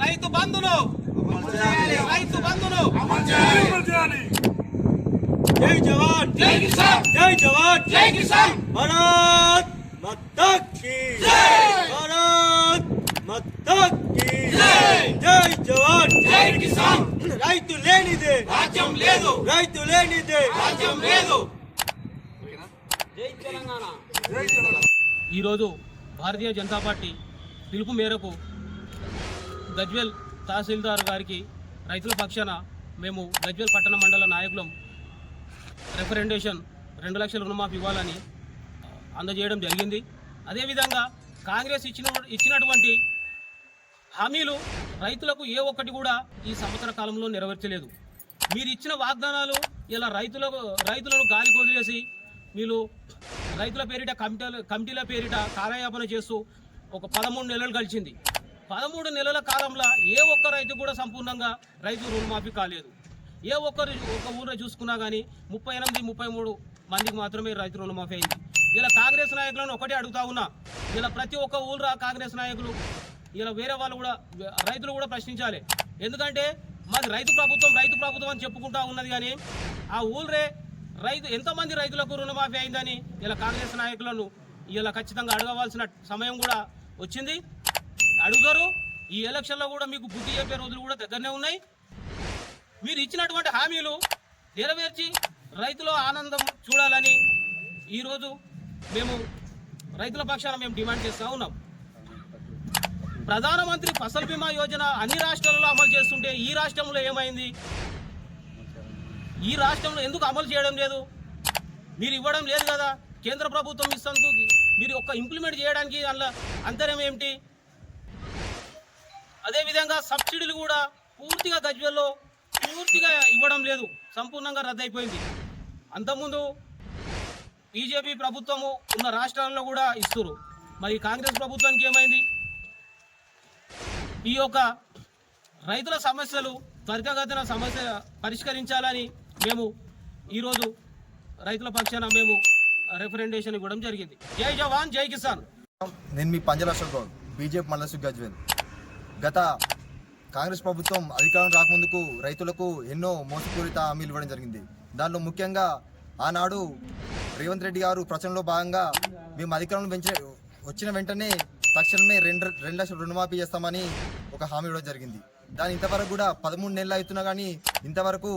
రైతు బంధును రైతు బంధును జై జవాన్. జై కిసాన్. జై జవాన్. జై కిసాన్. భారత్ మాతా కీ భారత్ మాతా కీ జై జవాన్. జై కిసాన్. రైతు లేనిదే. రాజ్యం లేదు. రైతు లేనిదే. రాజ్యం లేదు. జై తెలంగాణ. ఈరోజు భారతీయ జనతా పార్టీ పిలుపు మేరకు గజ్వెల్ తహసీల్దార్ గారికి రైతుల పక్షాన మేము గజ్వేల్ పట్టణ మండల నాయకులం రిఫరెండేషన్ రెండు లక్షల రుణమాఫీ ఇవ్వాలని అందజేయడం జరిగింది. అదేవిధంగా కాంగ్రెస్ ఇచ్చిన ఇచ్చినటువంటి హామీలు రైతులకు ఏ ఒక్కటి కూడా ఈ సంవత్సర కాలంలో నెరవేర్చలేదు. మీరు ఇచ్చిన వాగ్దానాలు ఇలా రైతులకు రైతులను గాలి వదిలేసి మీరు రైతుల పేరిట కమిటీల కమిటీల పేరిట కాలయాపన చేస్తూ ఒక పదమూడు నెలలు గడిచింది. పదమూడు నెలల కాలంలో ఏ ఒక్క రైతు కూడా సంపూర్ణంగా రైతు రుణమాఫీ కాలేదు. ఏ ఒక్కరు ఒక ఊళ్ళో చూసుకున్నా కానీ ముప్పై ఎనిమిది ముప్పై మూడు మందికి మాత్రమే రైతు రుణమాఫీ అయింది. ఇలా కాంగ్రెస్ నాయకులను ఒకటే అడుగుతా ఉన్నా ఇలా ప్రతి ఒక్క ఊళ్ళో కాంగ్రెస్ నాయకులు ఇలా వేరే వాళ్ళు కూడా రైతులు కూడా ప్రశ్నించాలి. ఎందుకంటే మాది రైతు ప్రభుత్వం రైతు ప్రభుత్వం అని చెప్పుకుంటా ఉన్నది కానీ ఆ ఊళ్ళే రైతు ఎంతమంది రైతులకు రుణమాఫీ అయిందని ఇలా కాంగ్రెస్ నాయకులను ఇలా ఖచ్చితంగా అడగవలసిన సమయం కూడా వచ్చింది. అడుగుతారు. ఈ ఎలక్షన్లో కూడా మీకు బుద్ధి చెప్పే రోజులు కూడా దగ్గరనే ఉన్నాయి. మీరు ఇచ్చినటువంటి హామీలు నెరవేర్చి రైతుల ఆనందం చూడాలని ఈరోజు మేము రైతుల పక్షాన మేము డిమాండ్ చేస్తూ ఉన్నాం. ప్రధానమంత్రి ఫసల్ బీమా యోజన అన్ని రాష్ట్రాలలో అమలు చేస్తుంటే ఈ రాష్ట్రంలో ఏమైంది? ఈ రాష్ట్రంలో ఎందుకు అమలు చేయడం లేదు? మీరు ఇవ్వడం లేదు కదా. కేంద్ర ప్రభుత్వం ఇస్తందుకు మీరు ఒక్క ఇంప్లిమెంట్ చేయడానికి అందులో అంతరం ఏమిటి? అదేవిధంగా సబ్సిడీలు కూడా పూర్తిగా గజ్వెల్లో పూర్తిగా ఇవ్వడం లేదు. సంపూర్ణంగా రద్దయిపోయింది. అంతకుముందు బీజేపీ ప్రభుత్వము ఉన్న రాష్ట్రాల్లో కూడా ఇస్తురు మరి కాంగ్రెస్ ప్రభుత్వానికి ఏమైంది? ఈ యొక్క రైతుల సమస్యలు త్వరితగతిన సమస్య పరిష్కరించాలని మేము ఈరోజు రైతుల పక్షాన మేము రిఫరెండేషన్ ఇవ్వడం జరిగింది. జై జవాన్ జై కిసాన్. నేను మీ పంజల అశోక్ గౌడ్ బీజేపీ మండల గజ్వేల్. గత కాంగ్రెస్ ప్రభుత్వం అధికారం రాకముందుకు రైతులకు ఎన్నో మోసపూరిత హామీలు ఇవ్వడం జరిగింది. దానిలో ముఖ్యంగా ఆనాడు రేవంత్ రెడ్డి గారు ప్రచనలో భాగంగా మేము అధికారంలో పెంచిన వచ్చిన వెంటనే తక్షణమే రెండు రెండు లక్షల రుణమాఫీ చేస్తామని ఒక హామీ ఇవ్వడం జరిగింది. దాని ఇంతవరకు కూడా పదమూడు నెలలు అవుతున్నా కానీ ఇంతవరకు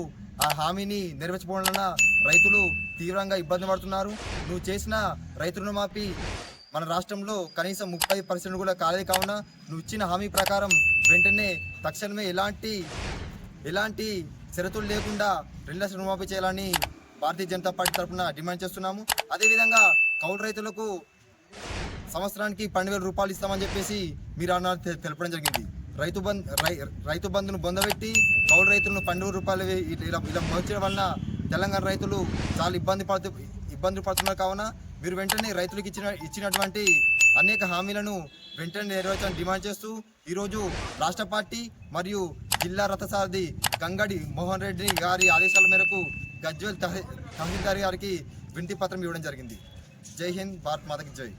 ఆ హామీని నెరవేర్చుకోవడం వలన రైతులు తీవ్రంగా ఇబ్బంది పడుతున్నారు. నువ్వు చేసిన రైతు రుణమాఫీ మన రాష్ట్రంలో కనీసం ముప్పై పర్సెంట్ కూడా కాలేదు కావున నువ్వు ఇచ్చిన హామీ ప్రకారం వెంటనే తక్షణమే ఎలాంటి ఎలాంటి షరతులు లేకుండా రెండు లక్షలు రుణమాఫీ చేయాలని భారతీయ జనతా పార్టీ తరఫున డిమాండ్ చేస్తున్నాము. అదేవిధంగా కౌలు రైతులకు సంవత్సరానికి పన్నెండు వేల రూపాయలు ఇస్తామని చెప్పేసి మీరు అన్న తెలపడం జరిగింది. రైతు బంద్ రై రైతు బంధును బొందబెట్టి కౌలు రైతులను పన్నెండు వేల రూపాయలు ఇలా ఇలా మోచడం వలన తెలంగాణ రైతులు చాలా ఇబ్బంది పడుతు ఇబ్బందులు పడుతున్నారు కావున మీరు వెంటనే రైతులకు ఇచ్చిన ఇచ్చినటువంటి అనేక హామీలను వెంటనే నెరవేర్చాలని డిమాండ్ చేస్తూ ఈరోజు రాష్ట్ర పార్టీ మరియు జిల్లా రథసారథి గంగడి మోహన్ రెడ్డి గారి ఆదేశాల మేరకు గజ్వేల్ తహ తహసీల్దార్ గారికి వింటి పత్రం ఇవ్వడం జరిగింది. జై హింద్ భారత్ మాతకి జై.